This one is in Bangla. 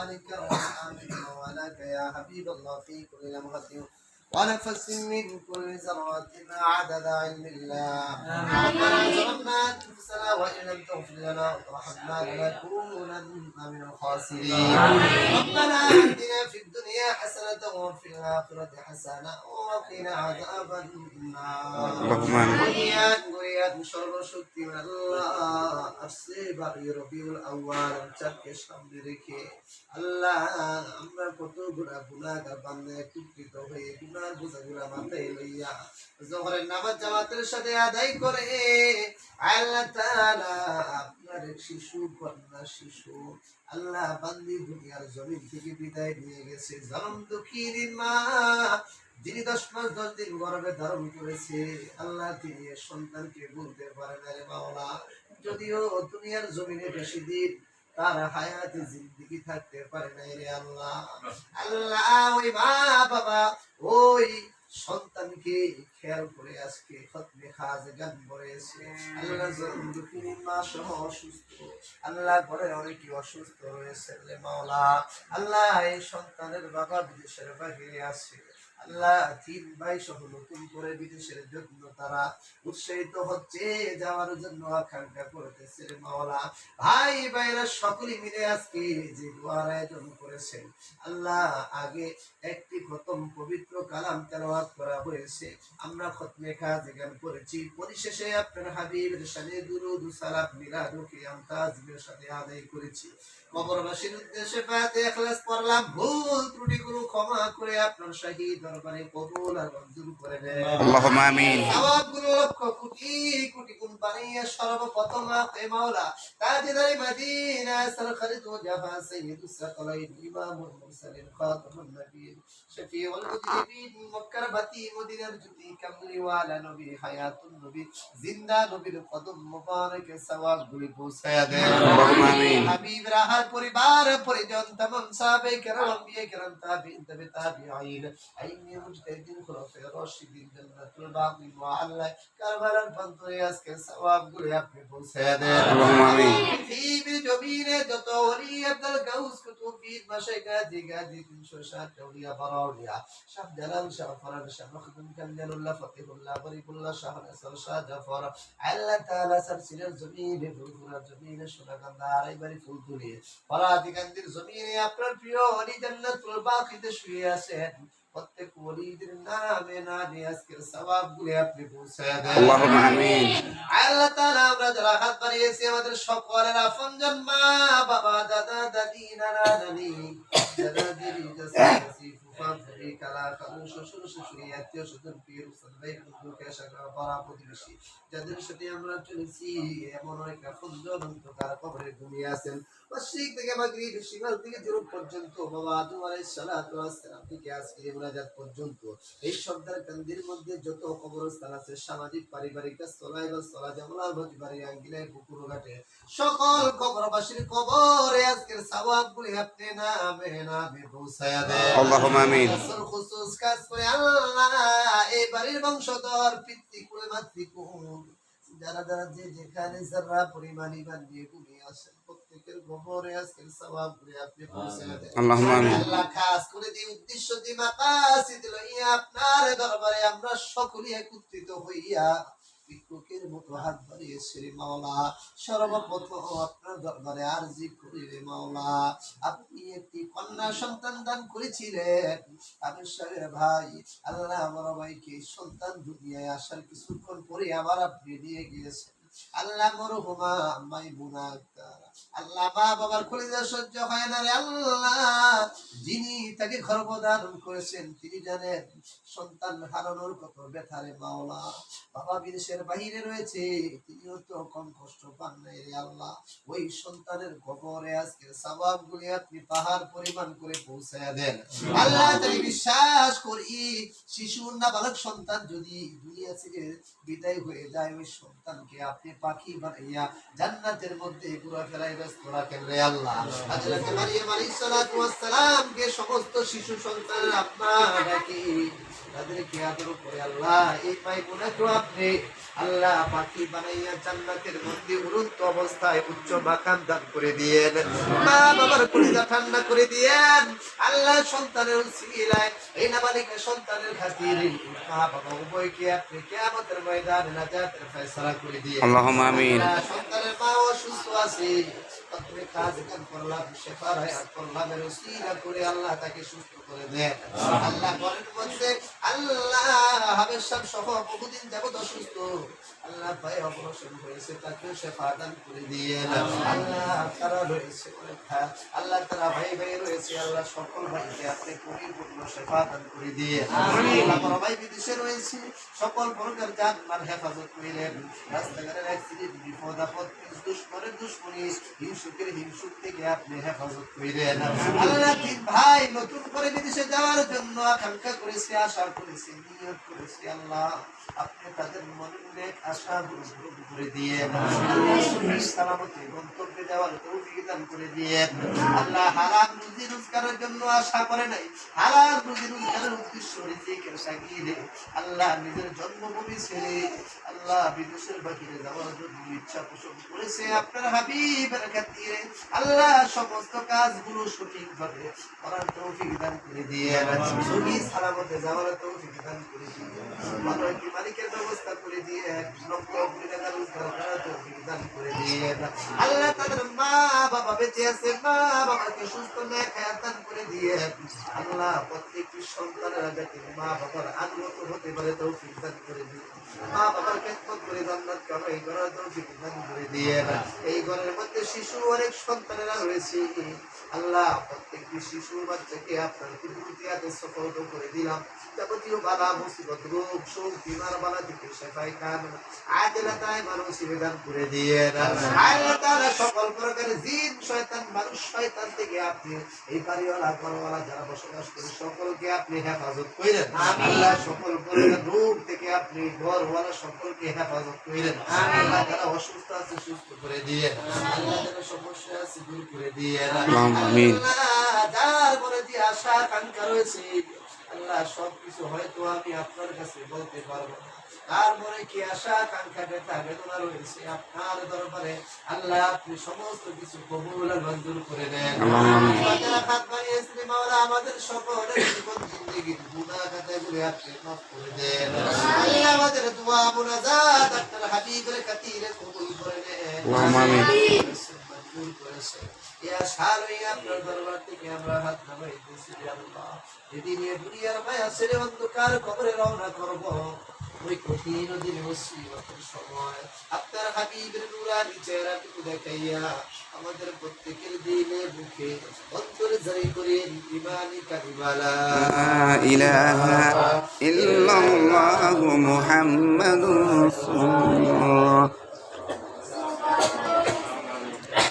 عليك وآمن وعلاك يا حبيب الله في كل لمحة ونفس من كل ذرة عدد علم الله. ربنا ظلمنا أنفسنا وإن لم تغفر لنا وترحمنا لنكونن من الخاسرين. ربنا آتنا في الدنيا حسنة وفي الآخرة حسنة وقنا عذاب النار. بنيان بنيان شر شد من الله. أفسي بقي ربي الأول أمتك شمد ركي الله أمر كتب ربنا كبنى كتب توحيد জোহরের নামাজ জামাতের সাথে আদায় করে আল্লাহ তাআলা আপনার শিশু কন্যা শিশু আল্লাহ বান্দি দুনিয়ার জমিন থেকে বিদায় নিয়ে গেছে, জনম দুঃখী মা যিনি দশ মাস দশ দিন গর্ভে ধারণ করেছে, আল্লাহ তিনি সন্তানকে বলতে পারে না রে মাওলা যদিও দুনিয়ার জমিনে বেশি দিন তার হায়াতে জিন্দিগি থাকতে পারে রে আল্লাহ। আল্লাহ। ওই মা বাবা ওই সন্তানকে খেয়াল করে আজকে খতমে খাজ গান পড়েছে আল্লাহ দুঃখিনী মা সহ অসুস্থ। আল্লাহ ঘরে অনেকে অসুস্থ রয়েছে মাওলা। আল্লাহ এই সন্তানের বাবা বিদেশের বাহিরে আছে। আল্লাহ তিন ভাই সহ নতুন করে বিদেশের জন্য তারা উৎসাহিত হচ্ছে যাওয়ার জন্য আকাঙ্ক্ষা করতেছে মাওলা। ভাই, ভাইরা সকলে মিলে আজকে যে দোয়ার আয়োজন করেছেন। আল্লাহ, আগে একটি খতম পবিত্র কালাম তেলাওয়াত করা হয়েছে। আমরা খতমে কাজ গান করেছি। পরিশেষে আপনার হাবিবের সাথে দুরুদ তাজবির সাথে আদায় করেছি। কবরবাসীর উদ্দেশ্যে পাতে এখলাস পড়লাম। ভুল ত্রুটিগুলো ক্ষমা করে আপনার শাহী দরবারে কবুল আর মঞ্জুর করে নেন اللهم آمين সওয়াবগুলো লক্ষ কোটি কোটি গুণ বানিয়ে সর্বপ্রথম আপনি মাওলা তাজদারি মদিনা সরকারি তো জাহা সৈয়দ সাকলাইন ইমামুল মুরসালিন খাতামুন নবীন শফিউল মুজরিবিন মক্কার বাতি মদিনার জ্যোতি কামলি ওয়ালা নবী হায়াতুন নবী জিন্দা নবীর কদম মুবারকে সওয়াবগুলি পৌঁছায়া দেন اللهم آمين হাবিব রাহার পরিবার পরিজন তমাম সাহাবে কেরাম আম্বিয়ে কেরাম তাবিইন তবে তাবিঈন المجتهدين خلفاء الراشدين جنات الباقي المعلى كربل الفضل يسكن ثواب قل يا ابن بوساد اللهم امين في بجبينة تطوري عبد القوس كتب في مشي قادي قادي تنشو شاد دولية براولية شاف جلال شاف فرن شاف مخدم كنجل لا فقيه لا غريب لا شهر اسر شاد فر على تعالى سرسل الزمين فرفر الزمين شرقا داري بري فول دنيا فراتي كندر زمين يا برد بيوني جنة الباقي تشوية سيد প্রত্যেক ওলিদের নামে নামে আজকের সওয়াবগুলো আপনি পৌঁছায় দেন। আল্লাহুম্মা আমিন। আল্লাহ তাআলা আমরা যারা হাত বাড়িয়েছি আমাদের সকলের আপনজন মা বাবা দাদা দাদি নানা নানি দাদা দিদি এই শব্দের কান্দির মধ্যে যত কবরস্থান আছে সামাজিক পারিবারিক সলাই বা আঙ্গিলায় পুকুর ঘাটে সকল কবরবাসীর কবরে আজকের সাবাব গুলি আপনি দেয় আল্লাহ আমিন করে আল্লাহ। বাড়ির মাতৃকুল। যারা যারা যে যেখানে যারা পরিমাণ ইমান দিয়ে ঘুমিয়ে আসেন প্রত্যেকের গোবরে আজকের আপনি আল্লাহ খাস করে দিয়ে উদ্দেশ্য দিয়ে মাকাসিদ লইয়া আপনার দরবারে আমরা সকলে একত্রিত হইয়া মতো হাত মাওলা সর্বপ্রথম আপনার দরবারে আরজি মাওলা। আপনি একটি কন্যা সন্তান দান করেছিলেন। আমি সাহেব ভাই, আল্লাহ আমার ভাইকে সন্তান দুনিয়ায় আসার কিছুক্ষণ পরে আবার আপনি নিয়ে গিয়েছেন। আল্লাহ মরহুমা মাইমুনা আক্তার আল্লাহ মা বাবার কলিজা সহ্য হয় না রে আল্লাহ। যিনি তাকে গর্ভধারণ করেছেন, তিনি জানেন সন্তান হারানোর কত ব্যথারে মাওলা। বাবা বিদেশের বাহিরে রয়েছে, তিনিও তো কম কষ্ট পান নাই রে আল্লাহ। ওই সন্তানের কবরে আজকে সবাব গুলি আপনি পাহাড় পরিমাণ করে পৌঁছায় দেন। আল্লাহ তাই বিশ্বাস করি শিশু না বালক সন্তান যদি দুনিয়া থেকে বিদায় হয়ে যায়, ওই সন্তানকে আপনি পাখি বানাইয়া জান্নাতের মধ্যে ব্যস্ত রাখেন রে আল্লাহ। হযরত মারিয়াম আলাইহিস সালাতু ওয়াস সালামকে সমস্ত শিশু আপনার তাদেরকে আদর করে আল্লাহ, এই আপনি। আল্লাহ পাখি বানাইয়া জান্নাতের মধ্যে উড়ন্ত অবস্থায় উচ্চ মাকাম দান করে দিয়েন। মা বাবার কলিজা ঠান্ডা করে দিয়েন। আল্লাহ সন্তানের এই নাবালিকা সন্তানের খাতিরে মা বাবা উভয়কে আপনি কিয়ামতের ময়দানে নাজাতের ফয়সালা করে দিয়েন। আল্লাহুম্মা আমিন। আল্লাহ, করে আল্লাহ তাকে সুস্থ করে দেন আল্লাহ বলেন মধ্যে আল্লাহ হাবেশাব সহ বহুদিন যাবত অসুস্থ। আল্লাহ ভাই অপারেশন হয়েছে দান করে দিয়ে আল্লাহ তারা রয়েছে আল্লাহ তারা ভাই ভাই রয়েছে আল্লাহ সকল ভাইকে আপনি পরিপূর্ণ দান করে দিয়ে। আল্লাহ ভাই বিদেশে রয়েছে সকল প্রকার হেফাজত করিলেন। রাস্তাঘাটের অ্যাক্সিডেন্ট বিপদ আপদ দুশ্মনের দুশ্মনী হিংসুকের হিংসুক থেকে আপনি হেফাজত করিলেন। আল্লাহ ভাই নতুন করে বিদেশে যাওয়ার জন্য আকাঙ্ক্ষা করেছে আশা করেছে আল্লাহ আপনি তাদের আশা করে দিয়ে গন্তব্যে করে দিয়ে আল্লাহ হারাম রুজি রোজগারের জন্য আশা করে নাই। হারাম রুজি রোজগারের উদ্দেশ্য সাকিয়ে আল্লাহ নিজের জন্মভূমি ছেড়ে আল্লাহ বিদেশের বাহিরে যাওয়ার জন্য ইচ্ছা পোষণ করেছে আপনার হাবিবের খাতিরে আল্লাহ সমস্ত কাজগুলো সঠিকভাবে করার তৌফিক দান করে দিয়ে সহি সালামতে যাওয়ার তৌফিক দান করে করে দিয়ে লক্ষ কোটি টাকা করে দিয়ে আল্লাহ বাবা বেঁচে আছে মা বাবাকে সুস্থ ন্যায় দান করে দিয়ে আল্লাহ প্রত্যেকটি সন্তানের যাতে মা বাবার আনুগত হতে পারে তৌফিক দান করে দিয়ে মা বাবার খেদমত করে জান্নাত করার তৌফিক দান করে দিয়ে এই ঘরের মধ্যে শিশু অনেক সন্তানেরা রয়েছে। আল্লাহ প্রত্যেকটি শিশু বাচ্চাকে আপনার সফল করে দিলাম। যাবতীয় বালা মুসিবত রোগ শোক বিমার বালা থেকে শেফাই খান। আজলা তাই মানুষ দান করে দিয়ে আল্লাহ। সকল প্রকারের জিন শয়তান মানুষ শয়তান থেকে আপনি এই বাড়িওয়ালা ঘরওয়ালা যারা বসবাস করে সকলকে আপনি হেফাজত করেন আল্লাহ সকল রোগ থেকে আপনি ঘরওয়ালা সকলকে হেফাজত করেন আল্লাহ যারা অসুস্থ আছে সুস্থ করে দিয়ে আল্লাহ যারা সমস্যা আছে দূর করে দিয়ে আমিন। যার যে আশা আকাঙ্ক্ষা রয়েছে আল্লাহ সবকিছু হয়তো আমি আপনার কাছে বলতে পারব। না তার মনে কি আশা আকাঙ্ক্ষা ব্যথা বেদনা রয়েছে। আপনার দরবারে আল্লাহ আপনি সমস্ত কিছু কবুল আর মঞ্জুর করে দেন। আমাদের সকলের জীবন জিন্দেগি গুনাহ খাতাগুলো আপনি মাফ করে দেন। আল্লাহ আমাদের দোয়া মুনাজাত আপনার হাবিবের খাতিরে কবুল করে। মঞ্জুর করেছে। ইয়া সারই আপনার দরবার থেকে আমরা হাত নামাইতেছি রে আল্লাহ। যেদিন দুনিয়ার মায়া ছেড়ে অন্ধকার কবরে রওনা করব। ওই কঠিন দিন মুসিবতের সময় আপনার হাবিবের নুরানি চেহারাটুকু দেখাইয়া আমাদের প্রত্যেকের দিলে মুখে অন্তরে জারি করে ইমানি কালিমালা لا إله إلا الله محمد رسول الله